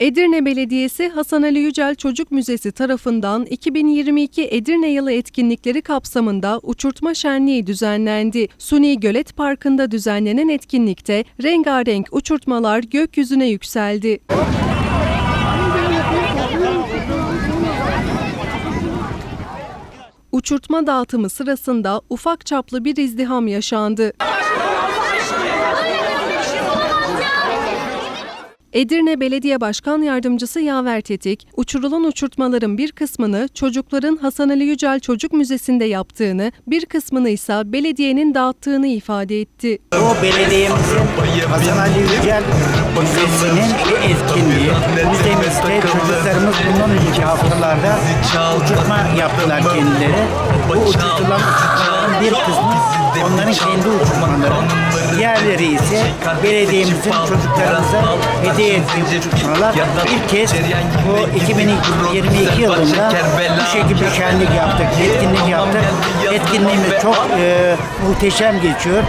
Edirne Belediyesi Hasan Ali Yücel Çocuk Müzesi tarafından 2022 Edirne Yılı etkinlikleri kapsamında uçurtma şenliği düzenlendi. Suni Gölet Parkı'nda düzenlenen etkinlikte rengarenk uçurtmalar gökyüzüne yükseldi. Uçurtma dağıtımı sırasında ufak çaplı bir izdiham yaşandı. Edirne Belediye Başkan Yardımcısı Yaver Tetik, uçurulan uçurtmaların bir kısmını çocukların Hasan Ali Yücel Çocuk Müzesi'nde yaptığını, bir kısmını ise belediyenin dağıttığını ifade etti. Bu belediyemizin Hasan Ali Yücel Müzesi'nin bir etkinliği. Müzemizde çocuklarımız bundan önceki haftalarda uçurtma yaptılar kendileri. Bu uçurtulan uçurtmaların bir kısmı onların kendi uçurtmaları. Diğerleri ise belediyemizin çocuklarımıza hediye ettiği uçurtmalar. İlk kez bu 2022 yılında bu şekilde şenlik yaptık, etkinlik yaptık. Etkinliğimiz çok e, muhteşem geçiyor.